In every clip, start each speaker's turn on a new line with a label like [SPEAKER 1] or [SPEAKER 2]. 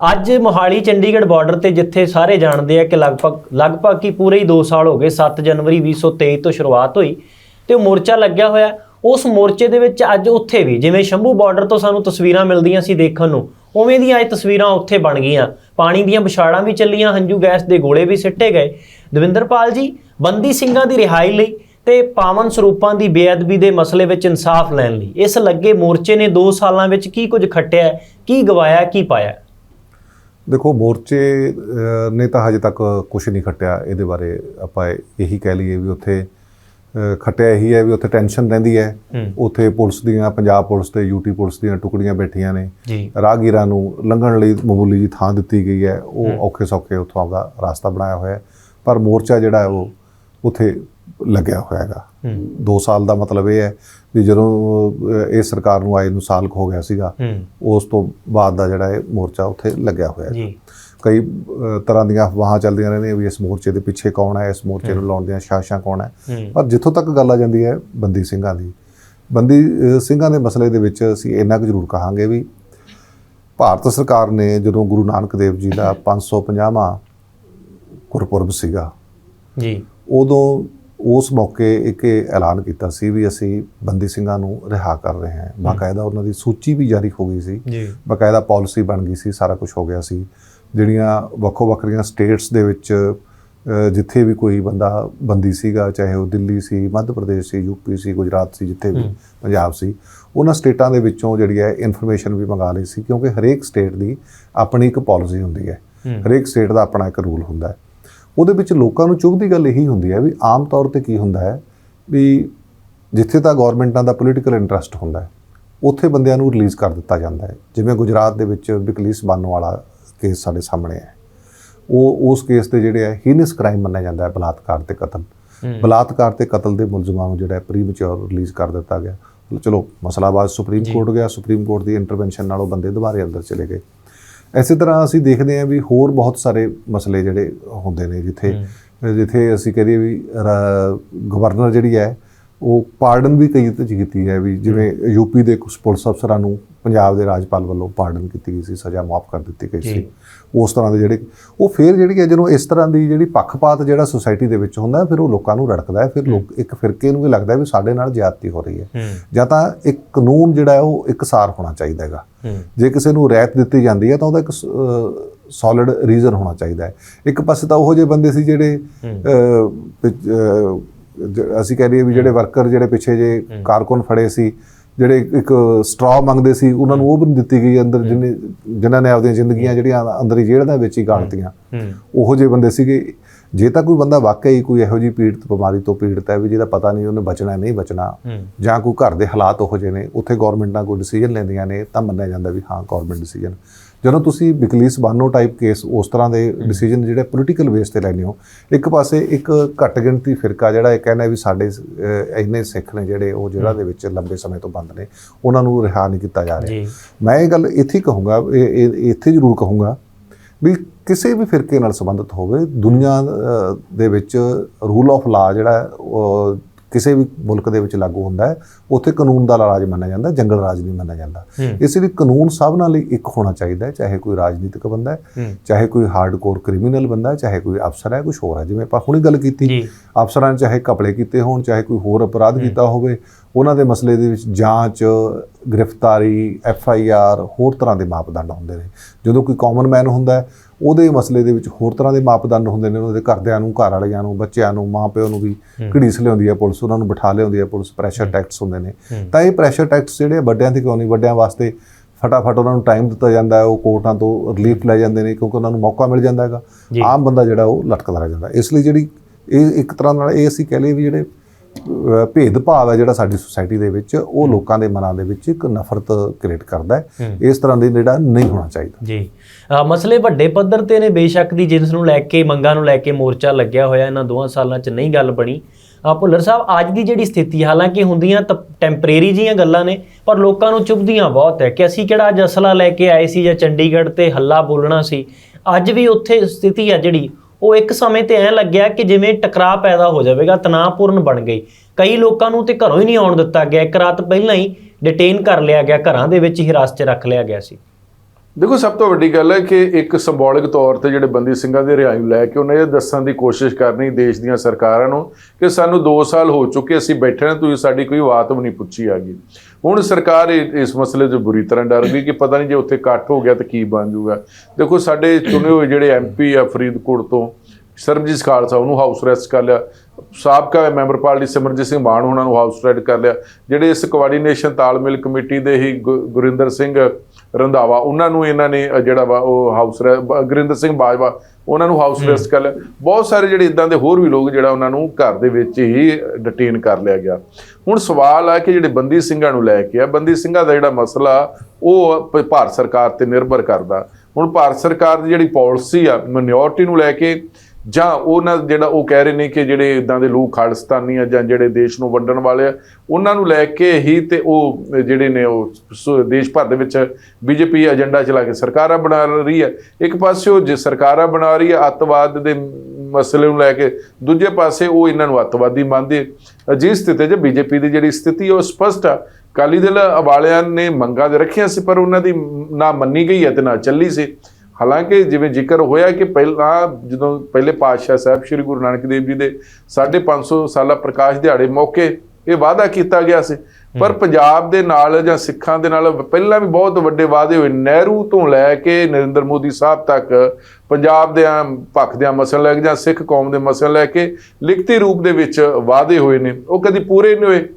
[SPEAKER 1] ਅੱਜ ਮੋਹਾਲੀ ਚੰਡੀਗੜ੍ਹ ਬਾਰਡਰ ਤੇ ਜਿੱਥੇ ਸਾਰੇ ਜਾਣਦੇ ਆ ਕਿ ਲਗਭਗ ਲਗਭਗ ਹੀ ਪੂਰੇ ਹੀ 2 ਸਾਲ ਹੋ ਗਏ 7 ਜਨਵਰੀ 2023 ਤੋਂ ਸ਼ੁਰੂਆਤ ਹੋਈ ਤੇ ਉਹ ਮੋਰਚਾ ਲੱਗਿਆ ਹੋਇਆ ਉਸ ਮੋਰਚੇ ਦੇ ਵਿੱਚ ਅੱਜ ਉੱਥੇ ਵੀ ਜਿਵੇਂ ਸ਼ੰਭੂ ਬਾਰਡਰ ਤੋਂ ਸਾਨੂੰ ਤਸਵੀਰਾਂ ਮਿਲਦੀਆਂ ਸੀ ਦੇਖਣ ਨੂੰ, ਉਵੇਂ ਦੀਆਂ ਅੱਜ ਤਸਵੀਰਾਂ ਉੱਥੇ ਬਣ ਗਈਆਂ। ਪਾਣੀ ਦੀਆਂ ਵਿਛਾੜਾਂ ਵੀ ਚੱਲੀਆਂ, ਹੰਝੂ ਗੈਸ ਦੇ ਗੋਲੇ ਵੀ ਸਿੱਟੇ ਗਏ। ਦਵਿੰਦਰਪਾਲ ਜੀ, ਬੰਦੀ ਸਿੰਘਾਂ ਦੀ ਰਿਹਾਈ ਲਈ ਤੇ ਪਾਵਨ ਸਰੂਪਾਂ ਦੀ ਬੇਅਦਬੀ ਦੇ ਮਸਲੇ ਵਿੱਚ ਇਨਸਾਫ ਲੈਣ ਲਈ ਇਸ ਲੱਗੇ ਮੋਰਚੇ ਨੇ 2 ਸਾਲਾਂ ਵਿੱਚ ਕੀ ਕੁਝ ਖੱਟਿਆ, ਕੀ ਗਵਾਇਆ, ਕੀ ਪਾਇਆ?
[SPEAKER 2] ਦੇਖੋ ਮੋਰਚੇ ਨੇ ਤਾਂ ਹਜੇ ਤੱਕ ਕੁਝ ਨਹੀਂ ਖੱਟਿਆ ਇਹਦੇ ਬਾਰੇ। ਆਪਾਂ ਇਹੀ ਕਹਿ ਲਈਏ ਵੀ ਉੱਥੇ ਖੱਟਿਆ ਇਹੀ ਹੈ ਵੀ ਉੱਥੇ ਟੈਨਸ਼ਨ ਰਹਿੰਦੀ ਹੈ। ਉੱਥੇ ਪੁਲਿਸ ਦੀਆਂ ਪੰਜਾਬ ਪੁਲਿਸ ਤੇ ਯੂਟੀ ਪੁਲਿਸ ਦੀਆਂ ਟੁਕੜੀਆਂ ਬੈਠੀਆਂ ਨੇ। ਰਾਹਗੀਰਾਂ ਨੂੰ ਲੰਘਣ ਲਈ ਮਾਮੂਲੀ ਜੀ ਥਾਂ ਦਿੱਤੀ ਗਈ ਹੈ। ਉਹ ਔਖੇ ਸੌਖੇ ਉੱਥੋਂ ਆਪਦਾ ਰਾਸਤਾ ਬਣਾਇਆ ਹੋਇਆ ਹੈ। ਪਰ ਮੋਰਚਾ ਜਿਹੜਾ ਹੈ ਉਹ ਉੱਥੇ ਲੱਗਿਆ ਹੋਇਆ ਹੈਗਾ।
[SPEAKER 1] ਹੂੰ।
[SPEAKER 2] 2 ਸਾਲ ਦਾ ਮਤਲਬ ਇਹ ਹੈ ਵੀ ਜਦੋਂ ਇਹ ਸਰਕਾਰ ਨੂੰ ਆਏ ਨੂੰ ਸਾਲ ਹੋ ਗਿਆ ਸੀਗਾ ਉਸ ਤੋਂ ਬਾਅਦ ਦਾ ਜਿਹੜਾ ਇਹ ਮੋਰਚਾ ਉੱਥੇ ਲੱਗਿਆ ਹੋਇਆ
[SPEAKER 1] ਜੀ।
[SPEAKER 2] ਕਈ ਤਰ੍ਹਾਂ ਦੀਆਂ ਅਫਵਾਹਾਂ ਚੱਲਦੀਆਂ ਰਹਿੰਦੀਆਂ ਵੀ ਇਸ ਮੋਰਚੇ ਦੇ ਪਿੱਛੇ ਕੌਣ ਹੈ ਇਸ ਮੋਰਚੇ ਨੂੰ ਲਾਉਣ ਦੀਆਂ ਸਾਜ਼ਿਸ਼ਾਂ ਕੌਣ ਹੈ। ਪਰ ਜਿੱਥੋਂ ਤੱਕ ਗੱਲ ਆ ਜਾਂਦੀ ਹੈ ਬੰਦੀ ਸਿੰਘਾਂ ਦੀ। ਬੰਦੀ ਸਿੰਘਾਂ ਦੇ ਮਸਲੇ ਦੇ ਵਿੱਚ ਅਸੀਂ ਇੰਨਾ ਕੁ ਜ਼ਰੂਰ ਕਹਾਂਗੇ ਵੀ ਭਾਰਤ ਸਰਕਾਰ ਨੇ ਜਦੋਂ ਗੁਰੂ ਨਾਨਕ ਦੇਵ ਜੀ ਦਾ 550ਵਾਂ ਗੁਰਪੁਰਬ ਸੀਗਾ
[SPEAKER 1] ਜੀ।
[SPEAKER 2] ਉਦੋਂ ਉਸ ਮੌਕੇ ਇੱਕ ਐਲਾਨ ਕੀਤਾ ਸੀ ਵੀ ਅਸੀਂ ਬੰਦੀ ਸਿੰਘਾਂ ਨੂੰ ਰਿਹਾ ਕਰ ਰਹੇ ਹਾਂ। ਬਾਕਾਇਦਾ ਉਹਨਾਂ ਦੀ ਸੂਚੀ ਵੀ ਜਾਰੀ ਹੋ ਗਈ ਸੀ।
[SPEAKER 1] ਜੀ।
[SPEAKER 2] ਬਕਾਇਦਾ ਪਾਲਿਸੀ ਬਣ ਗਈ ਸੀ ਸਾਰਾ ਕੁਝ ਹੋ ਗਿਆ ਸੀ। ਜਿਹੜੀਆਂ ਵੱਖੋ ਵੱਖਰੀਆਂ ਸਟੇਟਸ ਦੇ ਵਿੱਚ ਜਿੱਥੇ ਵੀ ਕੋਈ ਬੰਦਾ ਬੰਦੀ ਸੀਗਾ ਚਾਹੇ ਉਹ ਦਿੱਲੀ ਸੀ ਮੱਧ ਪ੍ਰਦੇਸ਼ ਸੀ ਯੂਪੀ ਸੀ ਗੁਜਰਾਤ ਸੀ ਜਿੱਥੇ ਵੀ। ਪੰਜਾਬ ਸੀ ਉਹਨਾਂ ਸਟੇਟਾਂ ਦੇ ਵਿੱਚੋਂ ਜਿਹੜੀ ਹੈ ਇਨਫੋਰਮੇਸ਼ਨ ਵੀ ਮੰਗਾ ਲਈ ਸੀ ਕਿਉਂਕਿ ਹਰੇਕ ਸਟੇਟ ਦੀ ਆਪਣੀ ਇੱਕ ਪਾਲਿਸੀ ਹੁੰਦੀ ਹੂੰ। ਹਰੇਕ ਸਟੇਟ ਦਾ ਆਪਣਾ ਇੱਕ ਰੂਲ ਹੁੰਦਾ ਹੈ। ਉਹਦੇ ਵਿੱਚ ਲੋਕਾਂ ਨੂੰ ਚੁਭਦੀ ਗੱਲ ਇਹੀ ਹੁੰਦੀ ਹੈ ਵੀ ਆਮ ਤੌਰ ਤੇ ਕੀ ਹੁੰਦਾ ਹੈ ਵੀ ਜਿੱਥੇ ਤਾਂ ਗਵਰਨਮੈਂਟਾਂ ਦਾ ਪੋਲੀਟੀਕਲ ਇੰਟਰਸਟ ਹੁੰਦਾ ਹੈ ਉੱਥੇ ਬੰਦਿਆਂ ਨੂੰ ਰਿਲੀਜ਼ ਕਰ ਦਿੱਤਾ ਜਾਂਦਾ ਹੈ। ਜਿਵੇਂ ਗੁਜਰਾਤ ਦੇ ਵਿੱਚ ਬਿਕਲੀਸ ਬਾਨੋ ਵਾਲਾ ਕੇਸ ਸਾਡੇ ਸਾਹਮਣੇ ਹੈ। ਉਹ ਉਸ ਕੇਸ ਤੇ ਜਿਹੜੇ ਹੈ ਹੀਨਸ ਕ੍ਰਾਈਮ ਮੰਨਿਆ ਜਾਂਦਾ ਹੈ ਬਲਾਤਕਾਰ ਤੇ ਕਤਲ। ਬਲਾਤਕਾਰ ਤੇ ਕਤਲ ਦੇ ਮੁਲਜ਼ਮਾਂ ਨੂੰ ਜਿਹੜਾ ਪ੍ਰੀਮੈਚੁਰ ਰਿਲੀਜ਼ ਕਰ ਦਿੱਤਾ ਗਿਆ। ਚਲੋ ਮਸਲਾ ਬਾਅਦ ਸੁਪਰੀਮ। ਕੋਰਟ ਗਿਆ ਸੁਪਰੀਮ ਕੋਰਟ ਦੀ ਇੰਟਰਵੈਂਸ਼ਨ ਨਾਲ ਉਹ ਬੰਦੇ ਦੁਬਾਰੇ ਅੰਦਰ ਚਲੇ ਗਏ। ਐਸੇ ਤਰ੍ਹਾਂ ਅਸੀਂ ਦੇਖਦੇ ਹਾਂ ਵੀ ਹੋਰ ਬਹੁਤ ਸਾਰੇ ਮਸਲੇ ਜਿਹੜੇ ਹੁੰਦੇ ਨੇ ਜਿੱਥੇ ਜਿੱਥੇ ਅਸੀਂ ਕਹਦੇ ਵੀ ਗਵਰਨਰ ਜਿਹੜੀ ਹੈ ਉਹ ਪਾਰਡਨ ਵੀ ਕਈ ਤੇ ਕੀਤੀ ਹੈ ਵੀ ਜਿਵੇਂ ਯੂਪੀ ਦੇ ਕੁਝ ਪੁਲਿਸ ਅਫਸਰਾਂ ਨੂੰ ਪੰਜਾਬ ਦੇ ਰਾਜਪਾਲ ਵੱਲੋਂ ਪਾਰਡਨ ਕੀਤੀ ਗਈ ਸੀ ਸਜ਼ਾ ਮਾਫ ਕਰ ਦਿੱਤੀ ਗਈ ਸੀ। ਉਸ ਤਰ੍ਹਾਂ ਦੇ ਜਿਹੜੇ ਉਹ ਫਿਰ ਜਿਹੜੀ ਹੈ ਜਦੋਂ ਇਸ ਤਰ੍ਹਾਂ ਦੀ ਜਿਹੜੀ ਪੱਖਪਾਤ ਜਿਹੜਾ ਸੁਸਾਇਟੀ ਦੇ ਵਿੱਚ ਹੁੰਦਾ ਫਿਰ ਉਹ ਲੋਕਾਂ ਨੂੰ ਰੜਕਦਾ ਹੈ ਫਿਰ ਲੋਕ ਇੱਕ ਫਿਰਕੇ ਨੂੰ ਵੀ ਲੱਗਦਾ ਹੈ ਵੀ ਸਾਡੇ ਨਾਲ ਜ਼ਿਆਦਤੀ ਹੋ ਰਹੀ ਹੈ। ਜਾਂ ਤਾਂ ਇੱਕ ਕਾਨੂੰਨ ਜਿਹੜਾ ਹੈ ਉਹ ਇੱਕਸਾਰ ਹੋਣਾ ਚਾਹੀਦਾ ਹੈਗਾ। ਜੇ ਕਿਸੇ ਨੂੰ ਰਿਆਇਤ ਦਿੱਤੀ ਜਾਂਦੀ ਹੈ ਤਾਂ ਉਹਦਾ ਇੱਕ ਸੋਲਿਡ ਰੀਜ਼ਨ ਹੋਣਾ ਚਾਹੀਦਾ ਹੈ। ਇੱਕ ਪਾਸੇ ਤਾਂ ਉਹ ਜਿਹੇ ਬੰਦੇ ਸੀ ਜਿਹੜੇ ਅਸੀਂ ਕਹਿ ਲਈਏ ਵੀ ਜਿਹੜੇ ਵਰਕਰ ਜਿਹੜੇ ਪਿੱਛੇ ਜੇ ਕਾਰਕੁਨ ਫੜੇ ਸੀ ਜਿਹੜੇ ਇੱਕ ਸਟਰਾ ਮੰਗਦੇ ਸੀ ਉਹਨਾਂ ਨੂੰ ਉਹ ਵੀ ਦਿੱਤੀ ਗਈ ਅੰਦਰ ਜਿਹਨੇ ਜਿਨ੍ਹਾਂ ਨੇ ਆਪਦੀਆਂ ਜ਼ਿੰਦਗੀਆਂ ਜਿਹੜੀਆਂ ਅੰਦਰ ਹੀ ਜੇਲ੍ਹ ਦੇ ਵਿੱਚ ਹੀ ਗਾਲਤੀਆਂ। ਉਹੋ ਜਿਹੇ ਬੰਦੇ ਸੀਗੇ। ਜੇ ਤਾਂ ਕੋਈ ਬੰਦਾ ਵਾਕਈ ਕੋਈ ਇਹੋ ਜਿਹੀ ਪੀੜਤ ਬਿਮਾਰੀ ਤੋਂ ਪੀੜਤ ਹੈ ਵੀ ਜਿਹਦਾ ਪਤਾ ਨਹੀਂ ਉਹਨੇ ਬਚਣਾ ਨਹੀਂ ਬਚਣਾ ਜਾਂ ਕੋਈ ਘਰ ਦੇ ਹਾਲਾਤ ਉਹੋ ਜਿਹੇ ਨੇ ਉੱਥੇ ਗਵਰਨਮੈਂਟਾਂ ਕੋਈ ਡਿਸੀਜਨ ਲੈਂਦੀਆਂ ਨੇ ਤਾਂ ਮੰਨਿਆ ਜਾਂਦਾ ਵੀ ਹਾਂ ਗਵਰਨਮੈਂਟ ਡਿਸੀਜਨ ਜਦੋਂ ਤੁਸੀਂ ਬਿਕਲੀਸ ਬਾਨੋ ਟਾਈਪ ਕੇਸ ਉਸ ਤਰ੍ਹਾਂ ਦੇ ਡਿਸੀਜਨ ਜਿਹੜੇ ਪੋਲੀਟੀਕਲ ਬੇਸ ਤੇ ਲੈਂਦੇ ਹੋ ਇੱਕ ਪਾਸੇ ਇੱਕ ਘੱਟ ਗਿਣਤੀ ਫਿਰਕਾ ਜਿਹੜਾ ਇਹ ਕਹਿੰਦਾ ਵੀ ਸਾਡੇ ਇੰਨੇ ਸਿੱਖ ਨੇ ਜਿਹੜੇ ਉਹ ਜੇਲ੍ਹਾਂ ਦੇ ਵਿੱਚ ਲੰਬੇ ਸਮੇਂ ਤੋਂ ਬੰਦ ਨੇ ਉਹਨਾਂ ਨੂੰ ਰਿਹਾ ਨਹੀਂ ਕੀਤਾ ਜਾ ਰਿਹਾ। ਮੈਂ ਇਹ ਗੱਲ ਇੱਥੇ ਹੀ ਕਹੂੰਗਾ ਇਹ- ਇੱਥੇ ਜ਼ਰੂਰ ਕਹੂੰਗਾ ਵੀ ਕਿਸੇ ਵੀ ਫਿਰਕੇ ਨਾਲ ਸੰਬੰਧਿਤ ਹੋਵੇ ਦੁਨੀਆ ਦੇ ਵਿੱਚ ਰੂਲ ਆਫ ਲਾ ਜਿਹੜਾ ਕਿਸੇ ਵੀ ਮੁਲਕ ਦੇ ਵਿੱਚ ਲਾਗੂ ਹੁੰਦਾ ਹੈ ਉੱਥੇ ਕਾਨੂੰਨ ਦਾ ਰਾਜ ਮੰਨਿਆ ਜਾਂਦਾ ਜੰਗਲ ਰਾਜ ਨਹੀਂ ਮੰਨਿਆ ਜਾਂਦਾ। ਇਸ ਲਈ ਕਾਨੂੰਨ ਸਭ ਨਾਲ ਇੱਕ ਹੋਣਾ ਚਾਹੀਦਾ ਹੈ ਚਾਹੇ ਕੋਈ ਰਾਜਨੀਤਿਕ ਬੰਦਾ ਹੈ ਚਾਹੇ ਕੋਈ ਹਾਰਡਕੋਰ ਕ੍ਰਿਮੀਨਲ ਬੰਦਾ ਹੈ ਚਾਹੇ ਕੋਈ ਅਫਸਰ ਹੈ ਕੁਝ ਹੋਰ ਹੈ। ਜਿਵੇਂ ਆਪਾਂ ਹੁਣੀ ਗੱਲ ਕੀਤੀ ਅਫਸਰਾਂ ਨੇ ਚਾਹੇ ਕਪੜੇ ਕੀਤੇ ਹੋਣ ਚਾਹੇ ਕੋਈ ਹੋਰ ਅਪਰਾਧ ਕੀਤਾ ਹੋਵੇ ਉਹਨਾਂ ਦੇ ਮਸਲੇ ਦੇ ਵਿੱਚ ਜਾਂਚ ਗ੍ਰਿਫਤਾਰੀ ਐਫ ਆਈ ਆਰ ਹੋਰ ਤਰ੍ਹਾਂ ਦੇ ਮਾਪਦੰਡ ਹੁੰਦੇ ਨੇ। ਜਦੋਂ ਕੋਈ ਕਾਮਨ ਮੈਨ ਹੁੰਦਾ ਉਹਦੇ ਮਸਲੇ ਦੇ ਵਿੱਚ ਹੋਰ ਤਰ੍ਹਾਂ ਦੇ ਮਾਪਦੰਡ ਹੁੰਦੇ ਨੇ ਉਹਦੇ ਘਰਦਿਆਂ ਨੂੰ ਘਰ ਵਾਲਿਆਂ ਨੂੰ ਬੱਚਿਆਂ ਨੂੰ ਮਾਪਿਆਂ ਨੂੰ ਵੀ ਘੜੀਸ ਲਿਆਉਂਦੀ ਹੈ ਪੁਲਿਸ ਉਹਨਾਂ ਨੂੰ ਬਿਠਾ ਲਿਆਉਂਦੀ ਹੈ ਪੁਲਿਸ ਪ੍ਰੈਸ਼ਰ ਟੈਕਸ ਹੁੰਦੇ ਨੇ। ਤਾਂ ਇਹ ਪ੍ਰੈਸ਼ਰ ਟੈਕਸ ਜਿਹੜੇ ਵੱਡਿਆਂ ਤੇ ਕਿਉਂ ਨਹੀਂ? ਵੱਡਿਆਂ ਵਾਸਤੇ ਫਟਾਫਟ ਉਹਨਾਂ ਨੂੰ ਟਾਈਮ ਦਿੱਤਾ ਜਾਂਦਾ ਹੈ ਉਹ ਕੋਰਟਾਂ ਤੋਂ ਰਿਲੀਫ ਲੈ ਜਾਂਦੇ ਨੇ ਕਿਉਂਕਿ ਉਹਨਾਂ ਨੂੰ ਮੌਕਾ ਮਿਲ ਜਾਂਦਾ ਹੈਗਾ। ਆਮ ਬੰਦਾ ਜਿਹੜਾ ਉਹ ਲਟਕਦਾ ਰਹਿ ਜਾਂਦਾ। ਇਸ ਲਈ ਜਿਹੜੀ ਇਹ ਇੱਕ ਤਰ੍ਹਾਂ ਨਾਲ ਇਹ ਅਸੀਂ ਕਹਿ ਲਈਏ ਵੀ ਜਿਹੜੇ ਭੇਦਭਾਵ ਹੈ ਜਿਹੜਾ ਸਾਡੀ ਸੁਸਾਇਟੀ ਦੇ ਵਿੱਚ ਉਹ ਲੋਕਾਂ ਦੇ ਮਨਾਂ ਦੇ ਵਿੱਚ ਇੱਕ ਨਫ਼ਰਤ ਕ੍ਰੀਏਟ ਕਰਦਾ ਹੈ। ਇਸ ਤਰ੍ਹਾਂ ਦੀ ਜਿਹੜਾ ਨਹੀਂ ਹੋਣਾ ਚਾਹੀਦਾ।
[SPEAKER 1] ਜੀ। ਮਸਲੇ ਵੱਡੇ ਪੱਧਰ ਤੇ ਨੇ ਬੇਸ਼ੱਕ ਦੀ ਜਿਸ ਨੂੰ ਲੈ ਕੇ ਮੰਗਾਂ ਨੂੰ ਲੈ ਕੇ ਮੋਰਚਾ ਲੱਗਿਆ ਹੋਇਆ ਇਹਨਾਂ ਦੋਹਾਂ ਸਾਲਾਂ 'ਚ ਨਹੀਂ ਗੱਲ ਬਣੀ। ਭੁੱਲਰ ਸਾਹਿਬ ਅੱਜ ਦੀ ਜਿਹੜੀ ਸਥਿਤੀ ਹਾਲਾਂਕਿ ਹੁੰਦੀਆਂ ਟੈਂਪਰੇਰੀ ਜੀਆਂ ਗੱਲਾਂ ਨੇ ਪਰ ਲੋਕਾਂ ਨੂੰ ਚੁਭਦੀਆਂ ਬਹੁਤ ਹੈ ਕਿ ਅਸੀਂ ਕਿਹੜਾ ਅੱਜ ਅਸਲਾ ਲੈ ਕੇ ਆਏ ਸੀ ਜਾਂ ਚੰਡੀਗੜ੍ਹ ਤੇ ਹੱਲਾ ਬੋਲਣਾ ਸੀ। ਅੱਜ ਵੀ ਉੱਥੇ ਸਥਿਤੀ ਹੈ ਜਿਹੜੀ ਉਹ ਇੱਕ ਸਮੇਂ ਤੇ ਐਂ ਲੱਗਿਆ ਕਿ ਜਿਵੇਂ ਟਕਰਾਅ ਪੈਦਾ ਹੋ ਜਾਵੇਗਾ, ਤਣਾਅਪੂਰਨ ਬਣ ਗਈ। ਕਈ ਲੋਕਾਂ ਨੂੰ ਤੇ ਘਰੋਂ ਹੀ ਨਹੀਂ ਆਉਣ ਦਿੱਤਾ ਗਿਆ। ਇੱਕ ਰਾਤ ਪਹਿਲਾਂ ਹੀ ਡਿਟੇਨ ਕਰ ਲਿਆ ਗਿਆ, ਘਰਾਂ ਦੇ ਵਿੱਚ ਹੀ ਹਿਰਾਸਤ 'ਚ ਰੱਖ ਲਿਆ ਗਿਆ ਸੀ।
[SPEAKER 3] ਦੇਖੋ, ਸਭ ਤੋਂ ਵੱਡੀ ਗੱਲ ਹੈ ਕਿ ਇੱਕ ਸਿੰਬੋਲਿਕ ਤੌਰ ਤੇ ਜਿਹੜੇ ਬੰਦੀ ਸਿੰਘਾਂ ਦੇ ਰਿਹਾਈ ਲੈ ਕੇ ਉਹਨੇ ਇਹ ਦੱਸਣ ਦੀ ਕੋਸ਼ਿਸ਼ ਕਰਨੀ ਦੇਸ਼ ਦੀਆਂ ਸਰਕਾਰਾਂ ਨੂੰ ਕਿ ਸਾਨੂੰ 2 ਸਾਲ ਹੋ ਚੁੱਕੇ, ਅਸੀਂ ਬੈਠੇ ਨੇ, ਤੁਸੀਂ ਸਾਡੀ ਕੋਈ ਬਾਤ ਵੀ ਨਹੀਂ ਪੁੱਛੀ ਆਗੀ ਹੁਣ ਸਰਕਾਰ ਇਹ- ਇਸ ਮਸਲੇ 'ਚ ਬੁਰੀ ਤਰ੍ਹਾਂ ਡਰ ਗਈ ਕਿ ਪਤਾ ਨਹੀਂ ਜੇ ਉੱਥੇ ਇਕੱਠ ਹੋ ਗਿਆ ਤਾਂ ਕੀ ਬਣ ਜਾਊਗਾ ਦੇਖੋ, ਸਾਡੇ ਚੁਣੇ ਹੋਏ ਜਿਹੜੇ ਐਮਪੀ ਆ ਫਰੀਦਕੋਟ ਤੋਂ, ਸਰਬਜੀਤ ਖਾਲਸਾ, ਉਹਨੂੰ ਹਾਊਸ ਅਰੈਸਟ ਕਰ ਲਿਆ। ਸਾਬਕਾ ਮੈਂਬਰ ਪਾਰਟੀ ਸਿਮਰਜੀਤ ਸਿੰਘ ਮਾਨ ਉਹਨਾਂ ਨੂੰ ਹਾਊਸ ਅਰੈਸਟ ਕਰ ਲਿਆ। ਜਿਹੜੇ ਇਸ ਕੋਆਰਡੀਨੇਸ਼ਨ ਤਾਲਮੇਲ ਕਮੇਟੀ ਦੇ ਹੀ ਗੁ- ਗੁਰਿੰਦਰ ਸਿੰਘ ਰੰਧਾਵਾ ਉਹਨਾਂ ਨੂੰ ਇਹਨਾਂ ਨੇ ਜਿਹੜਾ ਵਾ ਉਹ ਹਾਊਸ ਗੁਰਿੰਦਰ ਸਿੰਘ ਬਾਜਵਾ ਉਹਨਾਂ ਨੂੰ ਹਾਊਸ ਅਰੈਸਟ ਕਰ ਲਿਆ। ਬਹੁਤ ਸਾਰੇ ਜਿਹੜੇ ਇਦਾਂ ਦੇ ਹੋਰ ਵੀ ਲੋਕ ਜਿਹੜਾ ਉਹਨਾਂ ਨੂੰ ਘਰ ਦੇ ਵਿੱਚ ਹੀ ਡਿਟੇਨ ਕਰ ਲਿਆ ਗਿਆ। ਹੁਣ ਸਵਾਲ ਆ ਕਿ ਜਿਹੜੇ ਬੰਦੀ ਸਿੰਘਾਂ ਨੂੰ ਲੈ ਕੇ ਆ ਬੰਦੀ ਸਿੰਘਾਂ ਦਾ ਜਿਹੜਾ ਮਸਲਾ ਉਹ ਭਾਰਤ ਸਰਕਾਰ ਤੇ ਨਿਰਭਰ ਕਰਦਾ। ਹੁਣ ਭਾਰਤ ਸਰਕਾਰ ਦੀ ਜਿਹੜੀ ਪਾਲਿਸੀ ਆ ਮਿਨੋਰਟੀ ਨੂੰ ਲੈ ਕੇ ਜਾਂ ਉਹਨਾਂ ਜਿਹੜਾ ਉਹ ਕਹਿ ਰਹੇ ਨੇ ਕਿ ਜਿਹੜੇ ਇਦਾਂ ਦੇ ਲੋਕ ਖਾਲਿਸਤਾਨੀ ਆ ਜਾਂ ਜਿਹੜੇ ਦੇਸ਼ ਨੂੰ ਵੰਡਣ ਵਾਲੇ ਆ, ਉਹਨਾਂ ਨੂੰ ਲੈ ਕੇ ਹੀ ਤੇ ਉਹ ਜਿਹੜੇ ਨੇ ਉਹ ਸ- ਦੇਸ਼ ਭਰ ਦੇ ਵਿੱਚ ਬੀਜੇਪੀ ਏਜੰਡਾ ਚਲਾ ਕੇ ਸਰਕਾਰਾਂ ਬਣਾ ਰਹੀ ਹੈ ਇੱਕ ਪਾਸੇ ਉਹ ਜੇ ਸਰਕਾਰਾਂ ਬਣਾ ਰਹੀ ਹੈ ਅੱਤਵਾਦ ਦੇ ਮਸਲੇ ਨੂੰ ਲੈ ਕੇ, ਦੂਜੇ ਪਾਸੇ ਉਹ ਇਹਨਾਂ ਨੂੰ ਅੱਤਵਾਦੀ ਮੰਨਦੇ ਅਜਿਹੀ ਸਥਿਤੀ 'ਚ ਬੀਜੇਪੀ ਦੀ ਜਿਹੜੀ ਸਥਿਤੀ ਉਹ ਸਪਸ਼ਟ ਆ। ਅਕਾਲੀ ਦਲ ਵਾਲਿਆਂ ਨੇ ਮੰਗਾਂ ਦੇ ਰੱਖੀਆਂ ਸੀ, ਪਰ ਉਹਨਾਂ ਦੀ ਨਾ ਮੰਨੀ ਗਈ ਹੈ ਤੇ ਨਾ ਚੱਲੀ ਸੀ। ਹਾਲਾਂਕਿ ਜਿਵੇਂ ਜ਼ਿਕਰ ਹੋਇਆ ਕਿ ਪਹਿਲਾਂ ਜਦੋਂ ਪਹਿਲੇ ਪਾਤਸ਼ਾਹ ਸਾਹਿਬ ਸ੍ਰੀ ਗੁਰੂ ਨਾਨਕ ਦੇਵ ਜੀ ਦੇ 550 ਸਾਲਾ ਪ੍ਰਕਾਸ਼ ਦਿਹਾੜੇ ਮੌਕੇ ਇਹ ਵਾਅਦਾ ਕੀਤਾ ਗਿਆ ਸੀ। ਪਰ ਪੰਜਾਬ ਦੇ ਨਾਲ ਜਾਂ ਸਿੱਖਾਂ ਦੇ ਨਾਲ ਪਹਿਲਾਂ ਵੀ ਬਹੁਤ ਵੱਡੇ ਵਾਅਦੇ ਹੋਏ। ਨਹਿਰੂ ਤੋਂ ਲੈ ਕੇ ਨਰਿੰਦਰ ਮੋਦੀ ਸਾਹਿਬ ਤੱਕ ਪੰਜਾਬ ਦੇ ਭੱਖ ਦੇ ਮਸਲੇ ਲੈ ਕੇ ਜਾਂ ਸਿੱਖ ਕੌਮ ਦੇ ਮਸਲੇ ਲੈ ਕੇ ਲਿਖਤੀ ਰੂਪ ਦੇ ਵਿੱਚ ਵਾਅਦੇ ਹੋਏ ਨੇ। ਉਹ ਕਦੀ ਪੂਰੇ ਨਹੀਂ ਹੋਏ।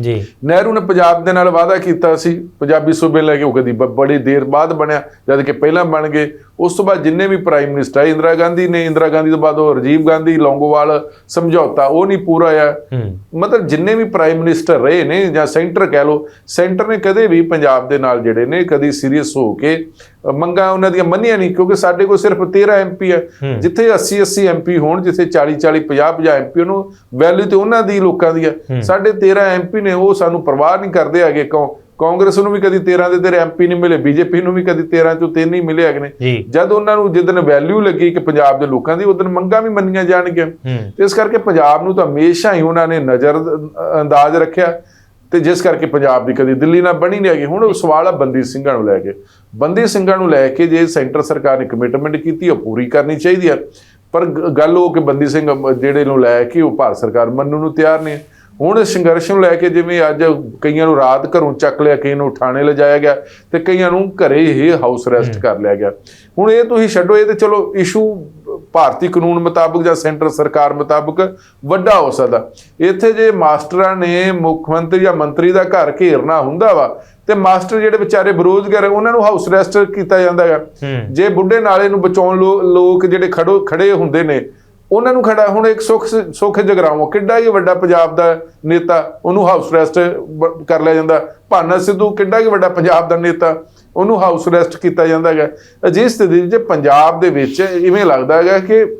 [SPEAKER 1] ਜੀ।
[SPEAKER 3] ਨਹਿਰੂ ਨੇ ਪੰਜਾਬ ਦੇ ਨਾਲ ਵਾਅਦਾ ਕੀਤਾ ਸੀ ਪੰਜਾਬੀ ਸੂਬੇ ਲੈ ਕੇ ਉਹ ਕਦੀ ਬੜੀ ਦੇਰ ਬਾਅਦ ਬਣਿਆ ਜਦ ਕਿ ਪਹਿਲਾਂ ਬਣ ਗਏ। ਉਸ ਤੋਂ ਬਾਅਦ ਜਿੰਨੇ ਵੀ ਪ੍ਰਾਈਮ ਮਿਨਿਸਟਰ ਆਏ ਇੰਦਰਾ ਗਾਂਧੀ ਨੇ ਇੰਦਰਾ ਗਾਂਧੀ ਤੋਂ ਬਾਅਦ ਉਹ ਰਾਜੀਵ ਗਾਂਧੀ ਲੌਂਗੋਵਾਲ ਸਮਝੌਤਾ ਉਹ ਨਹੀਂ ਪੂਰਾ
[SPEAKER 1] ਹੂੰ।
[SPEAKER 3] ਮਤਲਬ ਜਿੰਨੇ ਵੀ ਪ੍ਰਾਈਮ ਮਿਨਿਸਟਰ ਰਹੇ ਨੇ ਜਾਂ ਸੈਂਟਰ ਕਹਿ ਲਓ ਸੈਂਟਰ ਨੇ ਕਦੇ ਵੀ ਪੰਜਾਬ ਦੇ ਨਾਲ ਜਿਹੜੇ ਨੇ ਕਦੀ ਸੀਰੀਅਸ ਹੋ ਕੇ ਮੰਗਾਂ ਉਹਨਾਂ ਦੀਆਂ ਮੰਨੀਆਂ ਨਹੀਂ ਕਿਉਂਕਿ ਸਾਡੇ ਕੋਲ ਸਿਰਫ 13 ਐਮਪੀ ਹੈ। ਜਿੱਥੇ 80 80 ਐਮਪੀ ਹੋਣ ਜਿੱਥੇ 40 40 50 50 ਐਮਪੀ ਨੂੰ ਵੈਲਿਊ ਤੇ ਉਹਨਾਂ ਦੀ ਲੋਕਾਂ ਦੀ ਹੈ। ਸਾਡੇ 13 ਐਮਪੀ ਨੇ ਉਹ ਸਾਨੂੰ ਪਰਵਾਹ ਨਹੀਂ ਕਰਦੇ ਹੈਗੇ ਕੌ ਕਾਂਗਰਸ ਨੂੰ ਵੀ ਕਦੀ 13 ਦੇ 13 ਐਮਪੀ ਨਹੀਂ ਮਿਲੇ ਬੀਜੇਪੀ ਨੂੰ ਵੀ ਕਦੀ 13 ਚੋਂ 3 ਹੀ ਮਿਲੇ ਹੈਗੇ ਨੇ। ਜਦ ਉਹਨਾਂ ਨੂੰ ਜਿੱਦਨ ਵੈਲਿਊ ਲੱਗੀ ਕਿ ਪੰਜਾਬ ਦੇ ਲੋਕਾਂ ਦੀ ਉਦੋਂ ਮੰਗਾਂ ਵੀ ਮੰਨੀਆਂ ਜਾਣਗੀਆਂ। ਤੇ ਇਸ ਕਰਕੇ ਪੰਜਾਬ ਨੂੰ ਤਾਂ ਹਮੇਸ਼ਾ ਹੀ ਉਹਨਾਂ ਨੇ ਨਜ਼ਰ ਅੰਦਾਜ਼ ਰੱਖਿਆ। ਤੇ ਜਿਸ ਕਰਕੇ ਪੰਜਾਬ ਦੀ ਕਦੀ ਦਿੱਲੀ ਨਾਲ ਬਣੀ ਨਹੀਂ ਹੈਗੀ। ਹੁਣ ਉਹ ਸਵਾਲ ਆ ਬੰਦੀ ਸਿੰਘਾਂ ਨੂੰ ਲੈ ਕੇ। ਬੰਦੀ ਸਿੰਘਾਂ ਨੂੰ ਲੈ ਕੇ ਜੇ ਸੈਂਟਰ ਸਰਕਾਰ ਨੇ ਕਮਿਟਮੈਂਟ ਕੀਤੀ ਉਹ ਪੂਰੀ ਕਰਨੀ ਚਾਹੀਦੀ ਹੈ ਪਰ ਗੱਲ ਉਹ ਕਿ ਬੰਦੀ ਸਿੰਘ ਜਿਹੜੇ ਨੂੰ ਲੈ ਕੇ ਉਹ ਭਾਰਤ ਸਰਕਾਰ ਮੰਨਣ ਨੂੰ ਤਿਆਰ ਨਹੀਂ। ਹੁਣ ਸੰਘਰਸ਼ ਨੂੰ ਲੈ ਕੇ ਜਿਵੇਂ ਅੱਜ ਕਈਆਂ ਨੂੰ ਰਾਤ ਘਰੋਂ ਚੱਕ ਲਿਆ ਕਈਆਂ ਨੂੰ ਥਾਣੇ ਲਿਜਾਇਆ ਗਿਆ ਤੇ ਕਈਆਂ ਨੂੰ ਘਰੇ ਹੀ ਹਾਊਸ ਅਰੈਸਟ ਕਰ ਲਿਆ ਗਿਆ। ਹੁਣ ਇਹ ਤੁਸੀਂ ਛੱਡੋ ਇਹ ਤੇ ਚਲੋ ਇਸ਼ੂ ਭਾਰਤੀ ਕਾਨੂੰਨ ਮੁਤਾਬਕ ਜਾਂ ਸੈਂਟਰ ਸਰਕਾਰ ਮੁਤਾਬਕ ਵੱਡਾ ਹੋ ਸਕਦਾ। ਇੱਥੇ ਜੇ ਮਾਸਟਰਾਂ ਨੇ ਮੁੱਖ ਮੰਤਰੀ ਜਾਂ ਮੰਤਰੀ ਦਾ ਘਰ ਘੇਰਨਾ ਹੁੰਦਾ ਵਾ ਤੇ ਮਾਸਟਰ ਜਿਹੜੇ ਵਿਚਾਰੇ ਬਰੋਜ਼ਗਾਰ ਉਹਨਾਂ ਨੂੰ ਹਾਊਸ ਅਰੈਸਟ ਕੀਤਾ ਜਾਂਦਾ
[SPEAKER 1] ਹੂੰ।
[SPEAKER 3] ਜੇ ਬੁੱਢੇ ਨਾਲੇ ਨੂੰ ਬਚਾਉਣ ਲੋਕ ਜਿਹੜੇ ਖੜੋ ਖੜੇ ਹੁੰਦੇ ਨੇ ਉਹਨਾਂ ਨੂੰ ਖੜਾ, ਹੁਣ ਇੱਕ ਸੁਖ ਸੁਖ ਜਗਰਾਉਂ ਕਿੱਡਾ ਹੀ ਵੱਡਾ ਪੰਜਾਬ ਦਾ ਨੇਤਾ, ਉਹਨੂੰ ਹਾਊਸ ਅਰੈਸਟ ਕਰ ਲਿਆ ਜਾਂਦਾ। ਭਾਨਾ ਸਿੱਧੂ ਕਿੱਡਾ ਹੀ ਵੱਡਾ ਪੰਜਾਬ ਦਾ ਨੇਤਾ, ਉਹਨੂੰ ਹਾਊਸ ਅਰੈਸਟ ਕੀਤਾ ਜਾਂਦਾ ਹੈਗਾ। ਅਜਿਹੀ ਸਥਿਤੀ ਵਿੱਚ ਪੰਜਾਬ ਦੇ ਵਿੱਚ ਇਵੇਂ ਲੱਗਦਾ ਹੈਗਾ ਕਿ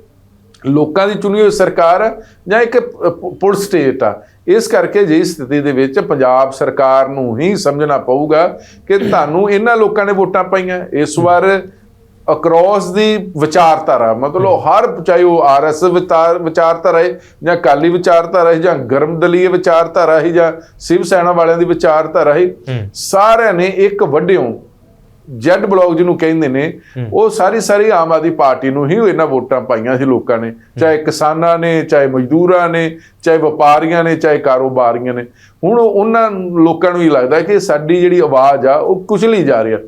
[SPEAKER 3] ਲੋਕਾਂ ਦੀ ਚੁਣੀ ਹੋਈ ਸਰਕਾਰ ਆ ਜਾਂ ਇੱਕ ਪ- ਪੁਲਿਸ ਸਟੇਟ ਆ। ਇਸ ਕਰਕੇ ਜੇ ਸਥਿਤੀ ਦੇ ਵਿੱਚ ਪੰਜਾਬ ਸਰਕਾਰ ਨੂੰ ਹੀ ਸਮਝਣਾ ਪਊਗਾ ਕਿ ਤੁਹਾਨੂੰ ਇਹਨਾਂ ਲੋਕਾਂ ਨੇ ਵੋਟਾਂ ਪਾਈਆਂ। ਇਸ ਵਾਰ ਅਕ੍ਰੋਸ ਦੀ ਵਿਚਾਰਧਾਰਾ ਮਤਲਬ ਹਰ ਚਾਹੇ ਉਹ ਆਰਐਸ ਵਿਚਾਰਧਾਰਾ ਹੈ ਜਾਂ ਕਾਲੀ ਵਿਚਾਰਧਾਰਾ ਹੈ ਜਾਂ ਗਰਮਦਲੀਏ ਵਿਚਾਰਧਾਰਾ ਹੈ ਜਾਂ ਸਿਵ ਸੈਨਾ ਵਾਲਿਆਂ ਦੀ ਵਿਚਾਰਧਾਰਾ ਹੂੰ। ਸਾਰਿਆਂ ਨੇ ਇੱਕ ਵੱਡਿਓਂ ਜੈਡ ਬਲੌਕ ਜਿਹਨੂੰ ਕਹਿੰਦੇ ਨੇ ਉਹ ਸਾਰੀ ਸਾਰੀ ਆਮ ਆਦਮੀ ਪਾਰਟੀ ਨੂੰ ਹੀ ਇਹਨਾਂ ਵੋਟਾਂ ਪਾਈਆਂ ਸੀ ਲੋਕਾਂ ਨੇ। ਚਾਹੇ ਕਿਸਾਨਾਂ ਨੇ ਚਾਹੇ ਮਜ਼ਦੂਰਾਂ ਨੇ ਚਾਹੇ ਵਪਾਰੀਆਂ ਨੇ ਚਾਹੇ ਕਾਰੋਬਾਰੀਆਂ ਨੇ। ਹੁਣ ਉਹ- ਉਹਨਾਂ ਲੋਕਾਂ ਨੂੰ ਹੀ ਲੱਗਦਾ ਕਿ ਸਾਡੀ ਜਿਹੜੀ ਆਵਾਜ਼ ਆ ਉਹ ਕੁਚਲੀ ਜਾ ਰਹੀ ਆ।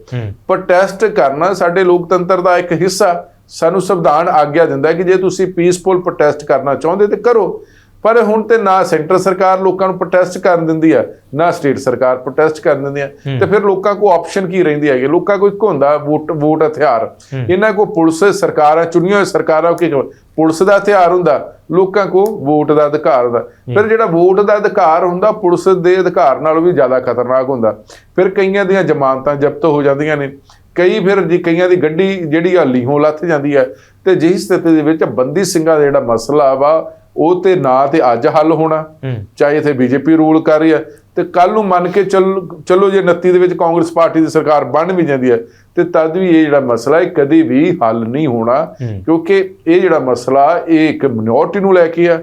[SPEAKER 3] ਪ੍ਰੋਟੈਸਟ ਕਰਨਾ ਸਾਡੇ ਲੋਕਤੰਤਰ ਦਾ ਇੱਕ ਹਿੱਸਾ ਸਾਨੂੰ ਸੰਵਿਧਾਨ ਆਗਿਆ ਦਿੰਦਾ ਕਿ ਜੇ ਤੁਸੀਂ ਪੀਸਫੁਲ ਪ੍ਰੋਟੈਸਟ ਕਰਨਾ ਚਾਹੁੰਦੇ ਤੇ ਕਰੋ। ਪਰ ਹੁਣ ਤੇ ਨਾ ਸੈਂਟਰ ਸਰਕਾਰ ਲੋਕਾਂ ਨੂੰ ਪ੍ਰੋਟੈਸਟ ਕਰਨ ਦਿੰਦੀ ਆ ਨਾ ਸਟੇਟ ਸਰਕਾਰ ਪ੍ਰੋਟੈਸਟ ਕਰਨ ਦਿੰਦੀ ਆ। ਤੇ ਫਿਰ ਲੋਕਾਂ ਕੋਲ ਆਪਸ਼ਨ ਕੀ ਰਹਿੰਦੀ ਹੈਗੀ? ਲੋਕਾਂ ਕੋਲ ਇੱਕ ਹੁੰਦਾ ਵੋਟ ਵੋਟ ਹਥਿਆਰ। ਇਹਨਾਂ ਕੋਲ ਪੁਲਿਸ ਸਰਕਾਰਾਂ ਚੁਣੀਆਂ ਹੋਈਆਂ ਸਰਕਾਰਾਂ ਕੀ ਪੁਲਿਸ ਦਾ ਹਥਿਆਰ ਹੁੰਦਾ ਲੋਕਾਂ ਕੋਲ ਵੋਟ ਦਾ ਅਧਿਕਾਰ ਹੁੰਦਾ। ਫਿਰ ਜਿਹੜਾ ਵੋਟ ਦਾ ਅਧਿਕਾਰ ਹੁੰਦਾ ਪੁਲਿਸ ਦੇ ਅਧਿਕਾਰ ਨਾਲੋਂ ਵੀ ਜ਼ਿਆਦਾ ਖਤਰਨਾਕ ਹੁੰਦਾ। ਫਿਰ ਕਈਆਂ ਦੀਆਂ ਜ਼ਮਾਨਤਾਂ ਜ਼ਬਤ ਹੋ ਜਾਂਦੀਆਂ ਨੇ। ਕਈ ਫਿਰ ਜੀ ਕਈਆਂ ਦੀ ਗੱਡੀ ਜਿਹੜੀ ਆ ਲੀਹੋਂ ਲੱਥ ਜਾਂਦੀ ਹੈ ਤੇ ਜਿਹੀ ਸਥਿਤੀ ਦੇ ਵਿੱਚ ਬੰਦੀ ਸਿੰਘਾਂ ਦਾ ਜਿਹੜਾ ਮਸਲਾ ਵਾ ਉਹ ਤੇ ਨਾ ਤੇ ਅੱਜ ਹੱਲ ਹੋਣਾ। ਚਾਹੇ ਇੱਥੇ ਬੀਜੇਪੀ ਰੂਲ ਕਰ ਰਹੀ ਹੈ ਤੇ ਕੱਲ ਨੂੰ ਮੰਨ ਕੇ ਚੱਲ ਜੇ 29 ਦੇ ਵਿੱਚ ਕਾਂਗਰਸ ਪਾਰਟੀ ਦੀ ਸਰਕਾਰ ਬਣ ਵੀ ਜਾਂਦੀ ਹੈ ਤੇ ਤਦ ਵੀ ਇਹ ਜਿਹੜਾ ਮਸਲਾ ਹੈ ਕਦੀ ਵੀ ਹੱਲ ਨਹੀਂ ਹੋਣਾ। ਕਿਉਂਕਿ ਇਹ ਜਿਹੜਾ ਮਸਲਾ ਇਹ ਇੱਕ ਮਿਨੋਰਟੀ ਨੂੰ ਲੈ ਕੇ ਆ।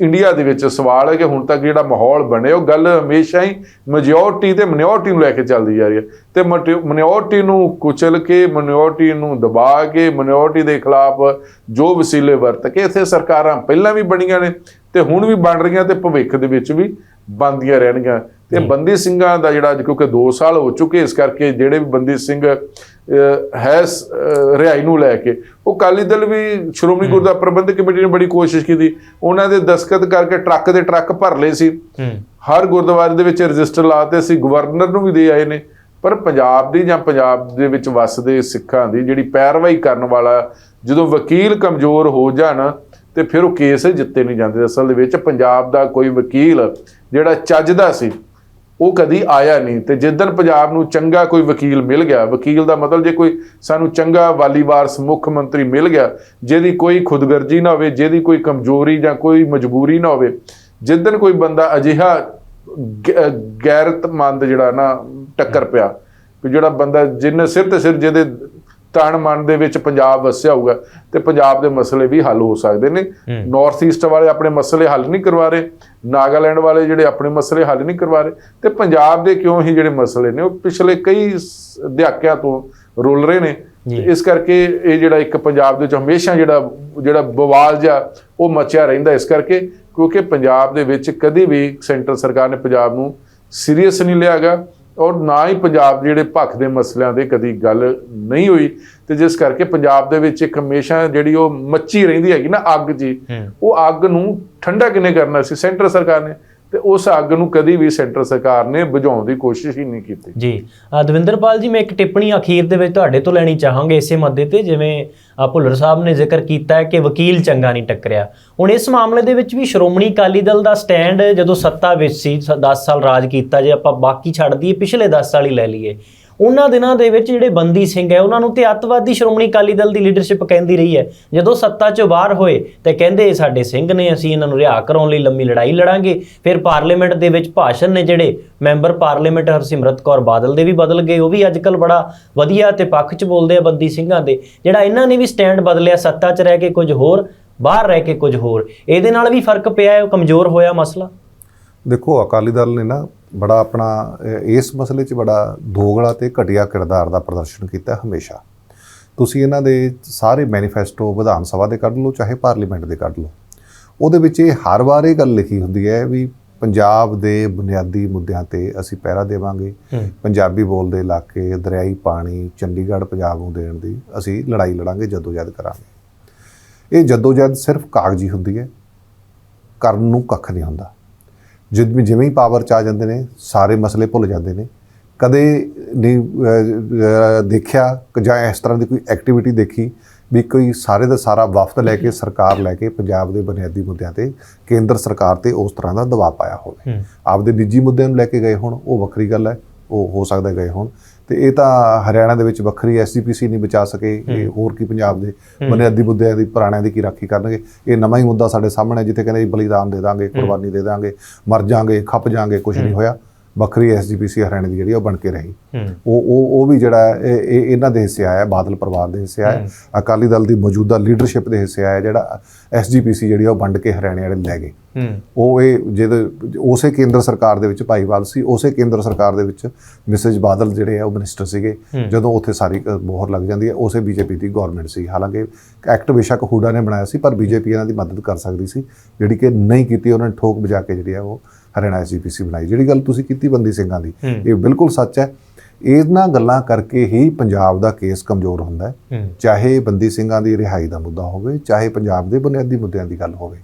[SPEAKER 3] ਇੰਡੀਆ ਦੇ ਵਿੱਚ ਸਵਾਲ ਹੈ ਕਿ ਹੁਣ ਤੱਕ ਜਿਹੜਾ ਮਾਹੌਲ ਬਣਿਆ, ਉਹ ਗੱਲ ਹਮੇਸ਼ਾ ਹੀ ਮੈਜੋਰਟੀ ਤੇ ਮਿਨੋਰਟੀ ਨੂੰ ਲੈ ਕੇ ਚੱਲਦੀ ਜਾ ਰਹੀ ਹੈ। ਤੇ ਮਿਨੋਰਟੀ ਨੂੰ ਕੁਚਲ ਕੇ ਮਿਨੋਰਟੀ ਨੂੰ ਦਬਾ ਕੇ ਮਿਨੋਰਟੀ ਦੇ ਖਿਲਾਫ ਜੋ ਵਸੀਲੇ ਵਰਤ ਕੇ ਇੱਥੇ ਸਰਕਾਰਾਂ ਪਹਿਲਾਂ ਵੀ ਬਣੀਆਂ ਨੇ ਤੇ ਹੁਣ ਵੀ ਬਣ ਰਹੀਆਂ ਤੇ ਭਵਿੱਖ ਦੇ ਵਿੱਚ ਵੀ ਬਣਦੀਆਂ ਰਹਿਣਗੀਆਂ। ਤੇ ਬੰਦੀ ਸਿੰਘਾਂ ਦਾ ਜਿਹੜਾ ਅੱਜ ਕਿਉਂਕਿ 2 ਸਾਲ ਹੋ ਚੁੱਕੇ ਇਸ ਕਰਕੇ ਜਿਹੜੇ ਵੀ ਬੰਦੀ ਸਿੰਘ ਹੈ ਰਿਹਾਈ ਨੂੰ ਲੈ ਕੇ ਉਹ ਕਾਲੀ ਦਲ ਵੀ ਸ਼੍ਰੋਮਣੀ ਗੁਰਦੁਆਰਾ ਪ੍ਰਬੰਧਕ ਕਮੇਟੀ ਨੇ ਬੜੀ ਕੋਸ਼ਿਸ਼ ਕੀਤੀ। ਉਹਨਾਂ ਦੇ ਦਸਖਤ ਕਰਕੇ ਟਰੱਕ ਦੇ ਟਰੱਕ ਭਰ ਲਏ ਸੀ। ਹਰ ਗੁਰਦੁਆਰੇ ਦੇ ਵਿੱਚ ਰਜਿਸਟਰ ਲਾਤੇ ਸੀ ਗਵਰਨਰ ਨੂੰ ਵੀ ਦੇ ਆਏ ਨੇ। ਪਰ ਪੰਜਾਬ ਦੀ ਜਾਂ ਪੰਜਾਬ ਦੇ ਵਿੱਚ ਵੱਸਦੇ ਸਿੱਖਾਂ ਦੀ ਜਿਹੜੀ ਪੈਰਵਾਈ ਕਰਨ ਵਾਲਾ ਜਦੋਂ ਵਕੀਲ ਕਮਜ਼ੋਰ ਹੋ ਜਾਣ ਤੇ ਫਿਰ ਉਹ ਕੇਸ ਜਿੱਤੇ ਨਹੀਂ ਜਾਂਦੇ। ਅਸਲ ਦੇ ਵਿੱਚ ਪੰਜਾਬ ਦਾ ਕੋਈ ਵਕੀਲ ਜਿਹੜਾ ਚੱਜਦਾ ਸੀ ਉਹ ਕਦੀ ਆਇਆ ਨਹੀਂ ਤੇ ਜਿੱਦਣ ਪੰਜਾਬ ਨੂੰ ਚੰਗਾ ਕੋਈ ਵਕੀਲ ਮਿਲ ਗਿਆ, ਵਕੀਲ ਦਾ ਮਤਲਬ ਜੇ ਕੋਈ ਸਾਨੂੰ ਚੰਗਾ ਵਾਲੀਵਾਰਸ ਮੁੱਖ ਮੰਤਰੀ ਮਿਲ ਗਿਆ, ਜਿਹਦੀ ਕੋਈ ਖੁਦਗਰਜੀ ਨਾ ਹੋਵੇ, ਜਿਹਦੀ ਕੋਈ ਕਮਜ਼ੋਰੀ ਜਾਂ ਕੋਈ ਮਜਬੂਰੀ ਨਾ ਹੋਵੇ, ਜਿੱਦਣ ਕੋਈ ਬੰਦਾ ਅਜਿਹਾ ਗੈਰਤਮੰਦ ਜਿਹੜਾ ਨਾ ਟੱਕਰ ਪਿਆ ਕਿ ਜਿਹੜਾ ਬੰਦਾ ਜਿੰਨੇ ਸਿਰ ਤੇ ਸਿਰ ਜਿਹਦੇ ਤਣ ਮਨ ਦੇ ਵਿੱਚ ਪੰਜਾਬ ਵਸਿਆ ਹੋਊਗਾ ਤੇ ਪੰਜਾਬ ਦੇ ਮਸਲੇ ਵੀ ਹੱਲ ਹੋ ਸਕਦੇ ਨੇ। ਨਾਰਥ ਈਸਟ ਵਾਲੇ ਆਪਣੇ ਮਸਲੇ ਹੱਲ ਨਹੀਂ ਕਰਵਾ ਰਹੇ ਨਾਗਾਲੈਂਡ ਵਾਲੇ ਜਿਹੜੇ ਆਪਣੇ ਮਸਲੇ ਹੱਲ ਨਹੀਂ ਕਰਵਾ ਰਹੇ ਤੇ ਪੰਜਾਬ ਦੇ ਕਿਉਂ ਹੀ ਜਿਹੜੇ ਮਸਲੇ ਨੇ ਉਹ ਪਿਛਲੇ ਕਈ ਦਹਾਕਿਆਂ ਤੋਂ ਰੁਲ ਰਹੇ ਨੇ। ਇਸ ਕਰਕੇ ਇਹ ਜਿਹੜਾ ਇੱਕ ਪੰਜਾਬ ਦੇ ਵਿੱਚ ਹਮੇਸ਼ਾ ਜਿਹੜਾ ਜਿਹੜਾ ਬਵਾਲ ਜਿਹਾ ਉਹ ਮਚਿਆ ਰਹਿੰਦਾ ਇਸ ਕਰਕੇ ਕਿਉਂਕਿ ਪੰਜਾਬ ਦੇ ਵਿੱਚ ਕਦੀ ਵੀ ਸੈਂਟਰ ਸਰਕਾਰ ਨੇ ਪੰਜਾਬ ਨੂੰ ਸੀਰੀਅਸ ਨਹੀਂ ਲਿਆਗਾ। ਔਰ ਨਾ ਹੀ ਪੰਜਾਬ ਜਿਹੜੇ ਭੱਖ ਦੇ ਮਸਲਿਆਂ ਦੇ ਕਦੀ ਗੱਲ ਨਹੀਂ ਹੋਈ। ਤੇ ਜਿਸ ਕਰਕੇ ਪੰਜਾਬ ਦੇ ਵਿੱਚ ਇੱਕ ਹਮੇਸ਼ਾ ਜਿਹੜੀ ਉਹ ਮੱਚੀ ਰਹਿੰਦੀ ਹੈਗੀ ਨਾ ਅੱਗ ਜੀ ਉਹ ਅੱਗ ਨੂੰ ਠੰਡਾ ਕਿਨੇ ਕਰਨਾ ਸੀ? ਸੈਂਟਰ ਸਰਕਾਰ ਨੇ। ਤੇ ਉਸ ਅੱਗ ਨੂੰ ਕਦੀ ਵੀ ਸੈਂਟਰ ਸਰਕਾਰ ਨੇ ਬੁਝਾਉਣ ਦੀ ਕੋਸ਼ਿਸ਼ ਹੀ ਨਹੀਂ ਕੀਤੀ।
[SPEAKER 1] ਜੀ। ਦਵਿੰਦਰਪਾਲ ਜੀ, ਮੈਂ ਇੱਕ ਟਿੱਪਣੀ ਅਖੀਰ ਦੇ ਵਿੱਚ ਤੁਹਾਡੇ ਤੋਂ ਲੈਣੀ ਚਾਹਾਂਗੇ ਇਸੇ ਮੁੱਦੇ ਤੇ, ਜਿਵੇਂ ਭੁੱਲਰ ਸਾਹਿਬ ਨੇ ਜ਼ਿਕਰ ਕੀਤਾ ਹੈ ਕਿ ਵਕੀਲ ਚੰਗਾ ਨਹੀਂ ਟੱਕਰਿਆ। ਹੁਣ ਇਸ ਮਾਮਲੇ ਦੇ ਵਿੱਚ ਵੀ ਸ਼੍ਰੋਮਣੀ ਅਕਾਲੀ ਦਲ ਦਾ ਸਟੈਂਡ ਜਦੋਂ ਸੱਤਾ ਵਿੱਚ ਸੀ 10 ਸਾਲ ਰਾਜ ਕੀਤਾ ਜੇ, ਆਪਾਂ ਬਾਕੀ ਛੱਡ ਦਈਏ, ਪਿਛਲੇ 10 ਸਾਲ ਹੀ ਲੈ ਲਈਏ। ਉਹਨਾਂ ਦਿਨਾਂ ਦੇ ਵਿੱਚ ਜਿਹੜੇ ਬੰਦੀ ਸਿੰਘ ਹੈ, ਉਹਨਾਂ ਨੂੰ ਤੇ ਅੱਤਵਾਦੀ ਸ਼੍ਰੋਮਣੀ ਅਕਾਲੀ ਦਲ ਦੀ ਲੀਡਰਸ਼ਿਪ ਕਹਿੰਦੀ ਰਹੀ ਹੈ। ਜਦੋਂ ਸੱਤਾ 'ਚੋਂ ਬਾਹਰ ਹੋਏ ਤੇ ਕਹਿੰਦੇ ਇਹ ਸਾਡੇ ਸਿੰਘ ਨੇ, ਅਸੀਂ ਇਹਨਾਂ ਨੂੰ ਰਿਹਾ ਕਰਾਉਣ ਲਈ ਲੰਮੀ ਲੜਾਈ ਲੜਾਂਗੇ। ਫਿਰ ਪਾਰਲੀਮੈਂਟ ਦੇ ਵਿੱਚ ਭਾਸ਼ਣ ਨੇ ਜਿਹੜੇ ਮੈਂਬਰ ਪਾਰਲੀਮੈਂਟ ਹਰਸਿਮਰਤ ਕੌਰ ਬਾਦਲ ਦੇ ਵੀ ਬਦਲ ਗਏ, ਉਹ ਵੀ ਅੱਜਕੱਲ ਬੜਾ ਵਧੀਆ ਤੇ ਪੱਖ 'ਚ ਬੋਲਦੇ ਆ ਬੰਦੀ ਸਿੰਘਾਂ ਦੇ। ਜਿਹੜਾ ਇਹਨਾਂ ਨੇ ਵੀ ਸਟੈਂਡ ਬਦਲਿਆ ਸੱਤਾ 'ਚ ਰਹਿ ਕੇ ਕੁਝ ਹੋਰ, ਬਾਹਰ ਰਹਿ ਕੇ ਕੁਝ ਹੋਰ। ਇਹਦੇ ਨਾਲ ਵੀ ਫ਼ਰਕ ਪਿਆ ਹੈ ਕਮਜ਼ੋਰ ਹੋਇਆ ਮਸਲਾ?
[SPEAKER 2] ਦੇਖੋ, ਅਕਾਲੀ ਦਲ ਨੇ ਨਾ ਬੜਾ ਆਪਣਾ ਇਸ ਮਸਲੇ 'ਚ ਬੜਾ ਦੋਗਲਾ ਤੇ ਘਟੀਆ ਕਿਰਦਾਰ ਦਾ ਪ੍ਰਦਰਸ਼ਨ ਕੀਤਾ ਹਮੇਸ਼ਾ। ਤੁਸੀਂ ਇਹਨਾਂ ਦੇ ਸਾਰੇ ਮੈਨੀਫੈਸਟੋ ਵਿਧਾਨ ਸਭਾ ਦੇ ਕੱਢ ਲਓ ਚਾਹੇ ਪਾਰਲੀਮੈਂਟ ਦੇ ਕੱਢ ਲਓ। ਉਹਦੇ ਵਿੱਚ ਇਹ ਹਰ ਵਾਰ ਇਹ ਗੱਲ ਲਿਖੀ ਹੁੰਦੀ ਹੈ ਵੀ ਪੰਜਾਬ ਦੇ ਬੁਨਿਆਦੀ ਮੁੱਦਿਆਂ ਤੇ ਅਸੀਂ ਪਹਿਰਾ ਦੇਵਾਂਗੇ। ਪੰਜਾਬੀ ਬੋਲਦੇ ਇਲਾਕੇ ਦਰਿਆਈ ਪਾਣੀ ਚੰਡੀਗੜ੍ਹ ਪੰਜਾਬ ਨੂੰ ਦੇਣ ਦੀ ਅਸੀਂ ਲੜਾਈ ਲੜਾਂਗੇ ਜਦੋਜਹਿਦ ਕਰਾਂਗੇ। ਇਹ ਜਦੋਜਹਿਦ ਸਿਰਫ ਕਾਗਜ਼ੀ ਹੁੰਦੀ ਹੈ ਕਰਨ ਨੂੰ ਕੱਖ ਨਹੀਂ ਹੁੰਦਾ। ਜਿਵੇਂ ਜਿਵੇਂ ਹੀ ਪਾਵਰ ਚ ਆ ਜਾਂਦੇ ਨੇ ਸਾਰੇ ਮਸਲੇ ਭੁੱਲ ਜਾਂਦੇ ਨੇ। ਕਦੇ ਨਹੀਂ ਦੇਖਿਆ ਜਾਂ ਇਸ ਤਰ੍ਹਾਂ ਦੀ ਕੋਈ ਐਕਟੀਵਿਟੀ ਦੇਖੀ ਵੀ ਕੋਈ ਸਾਰੇ ਦਾ ਸਾਰਾ ਵਫਦ ਲੈ ਕੇ ਸਰਕਾਰ ਲੈ ਕੇ ਪੰਜਾਬ ਦੇ ਬੁਨਿਆਦੀ ਮੁੱਦਿਆਂ ਤੇ ਕੇਂਦਰ ਸਰਕਾਰ ਤੇ ਉਸ ਤਰ੍ਹਾਂ ਦਾ ਦਬਾਅ ਪਾਇਆ ਹੋਵੇ। ਆਪਦੇ ਨਿੱਜੀ ਮੁੱਦਿਆਂ ਨੂੰ ਲੈ ਕੇ ਗਏ ਹੋਣ ਉਹ ਵੱਖਰੀ ਗੱਲ ਹੈ ਉਹ ਹੋ ਸਕਦਾ ਗਏ ਹੋਣ। ਤੇ ਇਹ ਤਾਂ ਹਰਿਆਣਾ ਦੇ ਵਿੱਚ ਵੱਖਰੀ ਐਸਜੀਪੀਸੀ ਨਹੀਂ ਬਚਾ ਸਕੇ। ਇਹ ਹੋਰ ਕੀ ਪੰਜਾਬ ਦੇ ਬੁਨਿਆਦੀ ਮੁੱਦਿਆਂ ਦੀ ਪੁਰਾਣਿਆਂ ਦੀ ਕੀ ਰਾਖੀ ਕਰਨਗੇ? ਇਹ ਨਵਾਂ ਹੀ ਮੁੱਦਾ ਸਾਡੇ ਸਾਹਮਣੇ ਜਿੱਥੇ ਕਹਿੰਦੇ ਬਲੀਦਾਨ ਦੇ ਦਾਂਗੇ ਕੁਰਬਾਨੀ ਦੇ ਦਾਂਗੇ ਮਰ ਜਾਾਂਗੇ ਖੱਪ ਜਾਾਂਗੇ ਕੁਝ ਨਹੀਂ ਹੋਇਆ। ਵੱਖਰੀ ਐਸਜੀਪੀਸੀ ਹਰਿਆਣਾ ਦੀ ਜਿਹੜੀ ਉਹ ਬਣ ਕੇ ਰਹੀ। ਉਹ ਉਹ ਉਹ ਵੀ ਜਿਹੜਾ ਇਹ ਇਹ ਇਹਨਾਂ ਦੇ ਹਿੱਸੇ ਆਇਆ ਬਾਦਲ ਪਰਿਵਾਰ ਦੇ ਹਿੱਸੇ ਆਇਆ ਅਕਾਲੀ ਦਲ ਦੀ ਮੌਜੂਦਾ ਲੀਡਰਸ਼ਿਪ ਦੇ ਹਿੱਸੇ ਆਇਆ ਜਿਹੜਾ ਐਸਜੀਪੀਸੀ ਜਿਹੜੀ ਉਹ ਵੰਡ ਕੇ ਹਰਿਆਣੇ ਵਾਲੇ ਲੈ ਗਏ। ਉਹ ਇਹ ਜਿਹਦੇ ਉਸੇ ਕੇਂਦਰ ਸਰਕਾਰ ਦੇ ਵਿੱਚ ਭਾਈਵਾਲ ਸੀ ਉਸੇ ਕੇਂਦਰ ਸਰਕਾਰ ਦੇ ਵਿੱਚ ਮਿਸੇਜ ਬਾਦਲ ਜਿਹੜੇ ਆ ਉਹ ਮਿਨਿਸਟਰ ਸੀਗੇ। ਜਦੋਂ ਉੱਥੇ ਸਾਰੀ ਮੋਹਰ ਲੱਗ ਜਾਂਦੀ ਹੈ ਉਸੇ ਬੀਜੇਪੀ ਦੀ ਗਵਰਨਮੈਂਟ ਸੀ। ਹਾਲਾਂਕਿ ਐਕਟ ਬੇਸ਼ੱਕ ਹੂਡਾ ਨੇ ਬਣਾਇਆ ਸੀ ਪਰ ਬੀਜੇਪੀ ਇਹਨਾਂ ਦੀ ਮਦਦ ਕਰ ਸਕਦੀ ਸੀ। ਜਿਹੜੀ ਕਿ ਨਹੀਂ ਕੀਤੀ ਉਹਨਾਂ ਨੇ ਠੋਕ ਵਜਾ ਕੇ ਜਿਹੜੀ ਆ ਉਹ ਹਰਿਆਣਾ ਐਸਜੀਪੀਸੀ ਬਣਾਈ। ਜਿਹੜੀ ਗੱਲ ਤੁਸੀਂ ਕੀਤੀ ਬੰਦੀ ਸਿੰਘਾਂ ਦੀ। ਇਹ ਬਿਲਕੁਲ ਸੱਚ ਹੈ। ਇਹਨਾਂ ਗੱਲਾਂ ਕਰਕੇ ਹੀ ਪੰਜਾਬ ਦਾ ਕੇਸ ਕਮਜ਼ੋਰ ਹੁੰਦਾ ਹੈ। ਚਾਹੇ ਬੰਦੀ ਸਿੰਘਾਂ ਦੀ ਰਿਹਾਈ ਦਾ ਮੁੱਦਾ ਹੋਵੇ ਚਾਹੇ ਪੰਜਾਬ ਦੇ ਬੁਨਿਆਦੀ ਮੁੱਦਿਆਂ ਦੀ ਗੱਲ ਹੋਵੇ।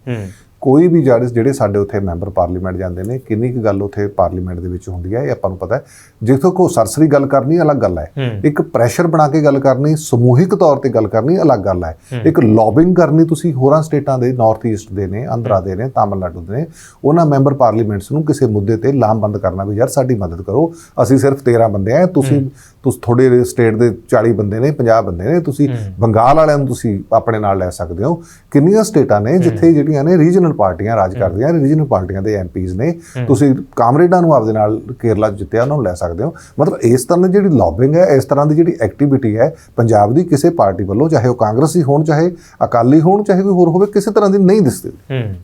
[SPEAKER 2] ਕੋਈ ਵੀ ਜਿਹੜੇ ਜਿਹੜੇ ਸਾਡੇ ਉੱਥੇ ਮੈਂਬਰ ਪਾਰਲੀਮੈਂਟ ਜਾਂਦੇ ਨੇ ਕਿੰਨੀ ਕੁ ਗੱਲ ਉੱਥੇ ਪਾਰਲੀਮੈਂਟ ਦੇ ਵਿੱਚ ਹੁੰਦੀ ਹੈ ਇਹ ਆਪਾਂ ਨੂੰ ਪਤਾ ਹੈ। ਜਿੱਥੋਂ ਕੋ ਸਰਸਰੀ ਗੱਲ ਕਰਨੀ ਅਲੱਗ ਗੱਲ ਹੈ। ਇੱਕ ਪ੍ਰੈਸ਼ਰ ਬਣਾ ਕੇ ਗੱਲ ਕਰਨੀ ਸਮੂਹਿਕ ਤੌਰ ਤੇ ਗੱਲ ਕਰਨੀ ਅਲੱਗ ਗੱਲ ਹੈ। ਇੱਕ ਲੌਬਿੰਗ ਕਰਨੀ ਤੁਸੀਂ ਹੋਰਾਂ ਸਟੇਟਾਂ ਦੇ ਨਾਰਥ ਈਸਟ ਦੇ ਨੇ ਆਂਧਰਾ ਦੇ ਨੇ ਤਾਮਿਲਨਾਡੂ ਦੇ ਨੇ ਉਹਨਾਂ ਮੈਂਬਰ ਪਾਰਲੀਮੈਂਟਸ ਨੂੰ ਕਿਸੇ ਮੁੱਦੇ ਤੇ ਲਾਮਬੰਦ ਕਰਨਾ ਵੀ ਯਾਰ ਸਾਡੀ ਮਦਦ ਕਰੋ। ਅਸੀਂ ਸਿਰਫ 13 ਬੰਦੇ ਆ ਤੁਸੀਂ ਤੁਸੀਂ ਤੁਹਾਡੇ ਸਟੇਟ ਦੇ 40 ਬੰਦੇ ਨੇ 50 ਬੰਦੇ ਨੇ ਤੁਸੀਂ ਬੰਗਾਲ ਵਾਲਿਆਂ ਨੂੰ ਤੁਸੀਂ ਆਪਣੇ ਨਾਲ ਲੈ ਸਕਦੇ ਹੋ। ਕਿੰਨੀਆਂ ਸਟੇਟਾਂ ਨੇ ਜਿੱਥੇ ਜਿਹੜੀਆਂ ਨੇ ਰੀਜਨਲ ਪਾਰਟੀਆਂ ਰਾਜ ਕਰਦੀਆਂ ਨੇ ਰੀਜਨਲ ਪਾਰਟੀਆਂ ਦੇ ਐਮਪੀਜ਼ ਨੇ। ਤੁਸੀਂ ਕਾਮਰੇਡਾਂ ਨੂੰ ਆਪਦੇ ਨਾਲ ਕੇਰਲਾ ਜਿੱਤਿਆ ਉਹਨਾਂ ਨੂੰ ਲੈ ਸਕਦੇ ਹੋ। ਮਤਲਬ ਇਸ ਤਰ੍ਹਾਂ ਦੀ ਜਿਹੜੀ ਲੌਬਿੰਗ ਹੈ ਇਸ ਤਰ੍ਹਾਂ ਦੀ ਜਿਹੜੀ ਐਕਟੀਵਿਟੀ ਹੈ ਪੰਜਾਬ ਦੀ ਕਿਸੇ ਪਾਰਟੀ ਵੱਲੋਂ ਚਾਹੇ ਉਹ ਕਾਂਗਰਸੀ ਹੋਣ ਚਾਹੇ ਅਕਾਲੀ ਹੋਣ ਚਾਹੇ ਕੋਈ ਹੋਰ ਹੋਵੇ ਕਿਸੇ ਤਰ੍ਹਾਂ ਦੀ ਨਹੀਂ ਦਿਸਦੀ।
[SPEAKER 1] ਹੂੰ।